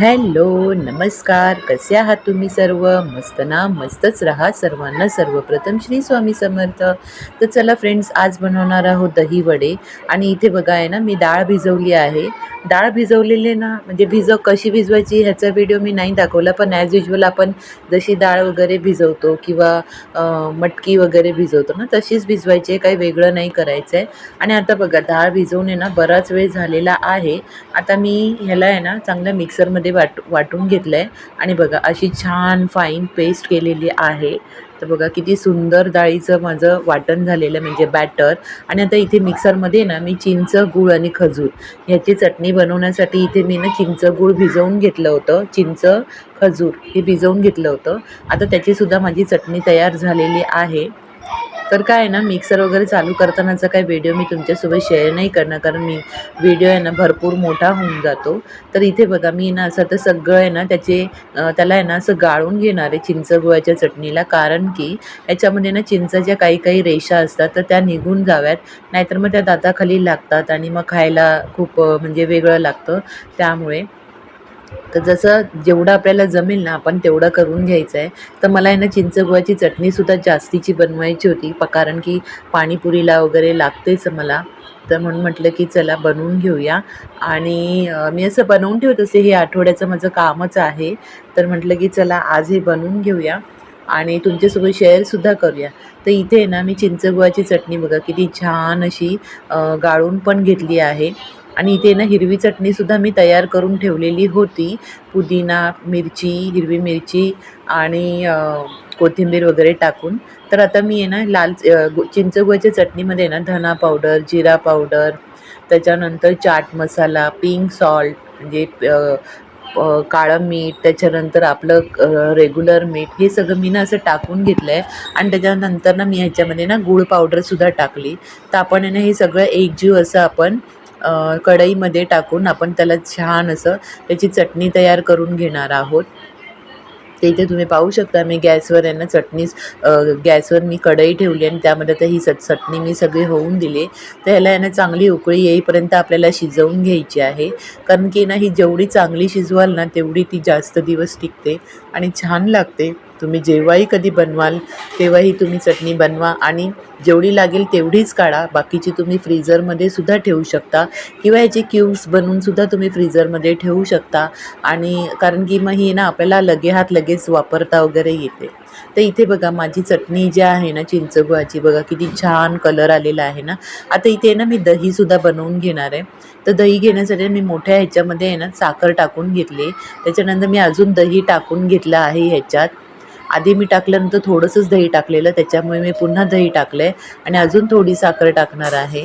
Hello नमस्कार. कसे आहात तुम्ही सर्व? मस्त ना? मस्तच राहा सर्वांना. सर्वप्रथम श्री स्वामी समर्थ. तर चला फ्रेंड्स आज बनवणार आहोत दही वडे. आणि इथे बघा आहे ना मी डाळ भिजवली आहे. डाळ भिजवलेले ना म्हणजे भिजव कशी भिजवायची ह्याचा व्हिडिओ मी नाही दाखवला पण ॲज युजल आपण जशी डाळ वगैरे भिजवतो किंवा मटकी वगैरे भिजवतो ना तशीच भिजवायची आहे. काही वेगळं नाही करायचं आहे आणि आता बघा डाळ भिजवून आहे ना बराच वेळ झालेला आहे. आता मी ह्याला आहे ना चांगल्या मिक्सरमध्ये वाट वाटून घेतलं आहे आणि बघा अशी छान फाईन पेस्ट केलेली आहे. तर बघा किती सुंदर डाळीचं माझं वाटण झालेलं आहे म्हणजे बॅटर आणि आता इथे मिक्सरमध्ये ना मी चिंच गूळ आणि खजूर ह्याची चटणी बनवण्यासाठी इथे मी ना चिंच गूळ भिजवून घेतलं होतं. चिंच खजूर हे भिजवून घेतलं होतं. आता त्याचीसुद्धा माझी चटणी तयार झालेली आहे. तर काय आहे ना मिक्सर वगैरे चालू करतानाचा काही व्हिडिओ मी तुमच्यासोबत शेअर नाही करणार कारण मी व्हिडिओ आहे ना भरपूर मोठा होऊन जातो. तर इथे बघा मी ना असं तर सगळं आहे ना त्याचे त्याला आहे ना असं गाळून घेणार आहे चिंच गुळाच्या चटणीला. कारण की याच्यामध्ये ना चिंचाच्या काही काही रेषा असतात तर त्या निघून जाव्यात. नाहीतर मग त्या दाताखाली लागतात आणि मग खायला खूप म्हणजे वेगळं लागतं. त्यामुळे तर जसं जेवढं आपल्याला जमेल ना आपण तेवढं करून घ्यायचं आहे तर मला आहे ना चिंचगुळाची चटणीसुद्धा जास्तीची बनवायची होती प कारण की पाणीपुरीला वगैरे लागतेच मला. तर म्हणून म्हटलं की चला बनवून घेऊया. आणि मी असं बनवून ठेवत असे हे आठवड्याचं माझं कामच आहे. तर म्हटलं की चला आज हे बनवून घेऊया. आणि तुमच्यासोबत शेअरसुद्धा करूया. तर इथे आहे ना मी चिंचगुळाची चटणी बघा किती छान अशी गाळून पण घेतली आहे. आणि इथे ना हिरवी चटणीसुद्धा मी तयार करून ठेवलेली होती. पुदिना मिरची हिरवी मिरची आणि कोथिंबीर वगैरे टाकून. तर आता मी आहे ना लाल चिंचगुळाच्या चटणीमध्ये ना धना पावडर जिरा पावडर त्याच्यानंतर चाट मसाला पिंक सॉल्ट म्हणजे काळं मीठ त्याच्यानंतर आपलं रेग्युलर मीठ हे सगळं मी ना असं टाकून घेतलं आहे आणि त्याच्यानंतर ना मी ह्याच्यामध्ये ना गूळ पावडरसुद्धा टाकली. तर आपण आहे ना हे सगळं एकजीव असं आपण कढईमध्ये टाकून आपण त्याला छान असं त्याची चटणी तयार करून घेणार आहोत. ते इथे तुम्ही पाहू शकता मी गॅसवर आहे ना गॅसवर मी कढई ठेवली आणि त्यामध्ये तर ही चट चटणी मी सगळी होऊन दिली. तर ह्याला यानं चांगली उकळी येईपर्यंत आपल्याला शिजवून घ्यायची आहे. कारण की ना ही जेवढी चांगली शिजवाल ना तेवढी ती जास्त दिवस टिकते आणि छान लागते. तुम्ही जेव्हाही कधी बनवाल तेव्हाही तुम्ही चटणी बनवा आणि जेवढी लागेल तेवढीच काढा. बाकीची तुम्ही फ्रीजरमध्ये सुद्धा ठेवू शकता किंवा याचे क्यूब्स बनवून सुद्धा तुम्ही फ्रीझरमध्ये ठेवू शकता. आणि कारण की मग ही ना आपल्याला लगे हात लगेच वापरता वगैरे येते. तर इथे बघा माझी चटणी जी आहे ना चिंचगुळाची बघा किती छान कलर आलेला आहे ना. आता इथे ना मी दहीसुद्धा बनवून घेणार आहे. तर दही घेण्यासाठी मी मोठ्या ह्याच्यामध्ये आहे ना साखर टाकून घेतली त्याच्यानंतर मी अजून दही टाकून घेतलं आहे ह्याच्यात. आधी मी टाकल्यानंतर थोडंसंच दही टाकलेलं त्याच्यामुळे मी पुन्हा दही टाकलं आहे आणि अजून थोडी साखर टाकणार आहे.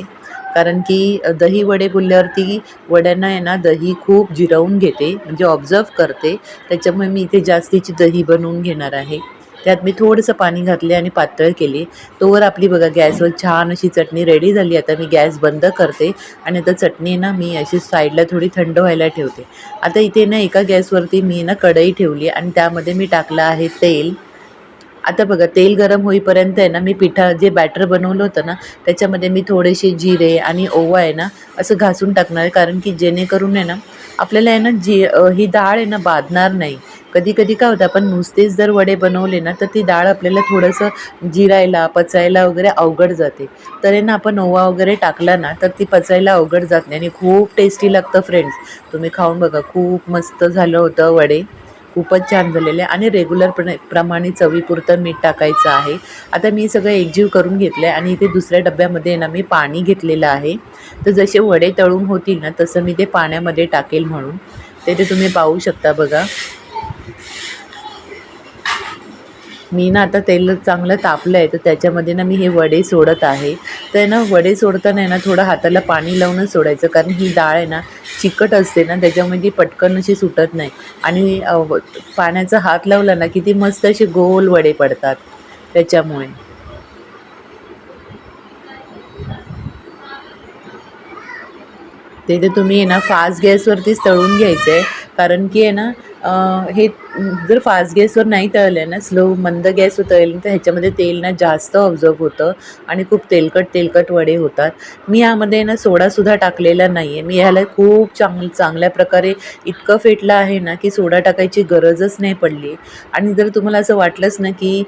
कारण की दही वडे बोलल्यावरती वड्यांना आहे ना दही खूप जिरवून घेते म्हणजे ऑब्झर्व करते. त्याच्यामुळे मी इथे जास्तीची दही बनवून घेणार आहे. त्यात मी थोडंसं पाणी घातले आणि पातळ केले. तोवर आपली बघा गॅसवर छान अशी चटणी रेडी झाली. आता मी गॅस बंद करते आणि आता चटणी ना मी अशी साईडला थोडी थंड व्हायला ठेवते. आता इथे ना एका गॅसवरती मी ना कढई ठेवली आणि त्यामध्ये मी टाकलं आहे तेल. आता बघा तेल गरम होईपर्यंत आहे ना मी पिठा जे बॅटर बनवलं होतं ना त्याच्यामध्ये मी थोडेसे जिरे आणि ओवा आहे ना असं घासून टाकणार आहे. कारण की जेणेकरून आहे ना आपल्याला आहे ना जी ही डाळ आहे ना बाधणार नाही. कधी कधी काय होतं आपण नुसतेच जर वडे बनवले ना तर ती डाळ आपल्याला थोडंसं जिरायला पचायला वगैरे अवघड जाते. तर आहे ना आपण ओवा वगैरे टाकला ना तर ती पचायला अवघड जात नाही. आणि खूप टेस्टी लागतं फ्रेंड्स तुम्ही खाऊन बघा खूप मस्त झालं होतं वडे. खूपच छान झालेलं आहे. आणि रेग्युलर प्र प्रमाणे चवीपुरतं मीठ टाकायचं आहे. आता मी सगळं एकजीव करून घेतलं आहे आणि इथे दुसऱ्या डब्यामध्ये ना मी पाणी घेतलेलं आहे. तर जसे वडे तळून होतील ना तसं मी ते पाण्यामध्ये टाकेल म्हणून. ते ते तुम्ही पाहू शकता बघा. मी ना आता तेल चांगलं तापलं आहे तर त्याच्यामध्ये ना मी हे वडे सोडत आहे. तर ना वडे सोडताना आहे ना थोडं हाताला पाणी लावूनच सोडायचं कारण ही डाळ आहे ना चिकट असते ना त्याच्यामुळे ती पटकन अशी सुटत नाही. आणि पाण्याचा हात लावला ना की ती मस्त असे गोल वडे पडतात त्याच्यामुळे. ते ते तुम्ही आहे ना फास्ट गॅसवरतीच तळून घ्यायचं आहे कारण की आहे ना हे जर फास्ट गॅसवर नाही तळले ना स्लो मंद गॅसवर तळले तर ह्याच्यामध्ये तेल ना जास्त ऑब्झर्व होतं आणि खूप तेलकट तेलकट वडे होतात. मी यामध्ये ना सोडासुद्धा टाकलेला नाही आहे मी ह्याला खूप चांग चांगल्या प्रकारे इतकं फेटलं आहे ना की सोडा टाकायची गरजच नाही पडली. आणि जर तुम्हाला असं वाटलंच ना की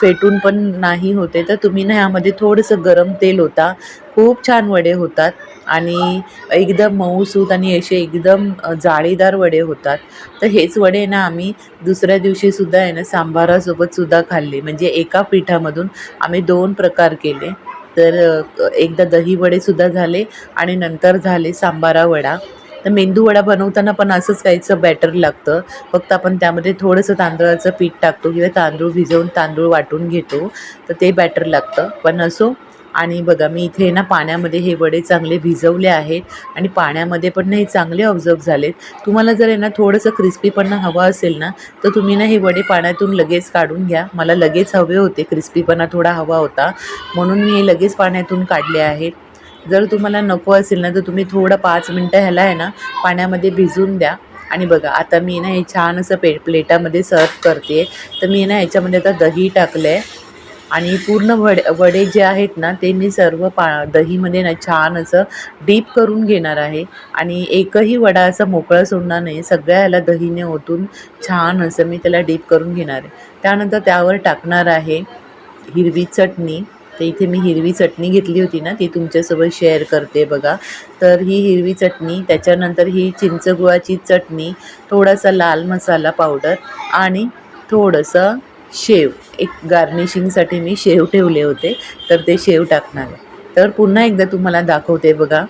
फेटून पण नाही होते तर तुम्ही ना ह्यामध्ये थोडंसं गरम तेल होता. खूप छान वडे होतात आणि एकदम मऊसूत आणि असे एकदम जाळीदार वडे होतात. तर हेच वडे ना आम्ही दुसऱ्या दिवशीसुद्धा आहे ना सांबारासोबत सुद्धा खाल्ले. म्हणजे एका पिठामधून आम्ही दोन प्रकार केले. तर एकदा दही वडेसुद्धा झाले आणि नंतर झाले सांबारा वडा. तर मेंदू वडा बनवताना पण असंच काहीचं बॅटर लागतं. फक्त आपण त्यामध्ये थोडंसं तांदळाचं पीठ टाकतो किंवा तांदूळ भिजवून तांदूळ वाटून घेतो तर ते बॅटर लागतं. पण असो आणि बघा मी इथे ना पाण्यामध्ये हे वडे चांगले भिजवले आहेत आणि पाण्यामध्ये पण ना हे चांगले ऑब्झर्व झालेत. तुम्हाला जर आहे ना थोडंसं क्रिस्पीपणा हवा असेल ना तर तुम्ही ना हे वडे पाण्यातून लगेच काढून घ्या. मला लगेच हवे होते क्रिस्पीपणा थोडा हवा होता. म्हणून मी हे लगेच पाण्यातून काढले आहेत. जर तुम्हाला नको असेल ना तर तुम्ही थोडं पाच मिनटं ह्याला आहे ना पाण्यामध्ये भिजून द्या. आणि बघा आता मी ना हे छान असं पे प्लेटामध्ये सर्व करते. तर मी ना याच्यामध्ये आता दही टाकलं आहे आणि पूर्ण वडे वडे जे आहेत ना ते मी सर्व पा दहीमध्ये ना छान असं डीप करून घेणार आहे. आणि एकही वडा असा मोकळा सोडणार नाही. सगळ्या ह्याला दहीने ओतून छान असं मी त्याला डीप करून घेणार आहे. त्यानंतर त्यावर टाकणार आहे हिरवी चटणी. तर इथे मी हिरवी चटणी घेतली होती ना ती तुमच्यासोबत शेअर करते बघा. तर ही हिरवी चटणी त्याच्यानंतर ही चिंचगुळाची चटणी थोडासा लाल मसाला पावडर आणि थोडंसं शेव. एक गार्निशिंगसाठी मी शेव ठेवले होते तर ते शेव टाकणार आहे. तर पुन्हा एकदा तुम्हाला दाखवते बघा.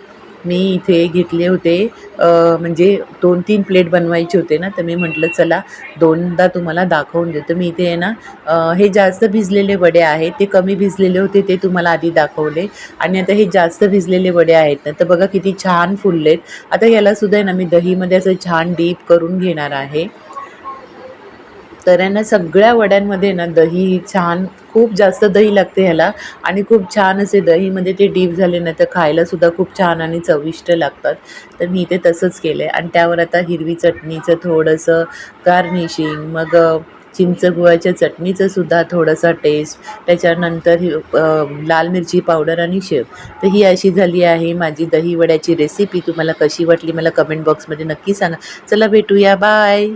मी इथे घेतले होते म्हणजे दोन तीन प्लेट बनवायचे होते ना तर मी म्हटलं चला दोनदा तुम्हाला दाखवून देतो. मी इथे आहे ना हे जास्त भिजलेले वडे आहेत ते कमी भिजलेले होते ते तुम्हाला आधी दाखवले. आणि आता हे जास्त भिजलेले वडे आहेत ना तर बघा किती छान फुललेत. आता यालासुद्धा आहे ना मी दहीमध्ये असं छान डीप करून घेणार आहे. तर यांना सगळ्या वड्यांमध्ये ना दही छान खूप जास्त दही लागते ह्याला. आणि खूप छान असे दहीमध्ये म्हणजे ते डीप झाले ना तर खायलासुद्धा खूप छान आणि चविष्ट लागतात. तर मी इथे तसंच केलं आहे आणि त्यावर आता हिरवी चटणीचं थोडंसं गार्निशिंग मग चिंचगुळाच्या चिंच गुळाच्या चटणीचं सुद्धा थोडासा टेस्ट त्याच्यानंतर ही लाल मिरची पावडर आणि शेव. तर ही अशी झाली आहे माझी दही वड्याची रेसिपी तुम्हाला कशी वाटली मला कमेंट बॉक्समध्ये नक्की सांगा. चला भेटूया. बाय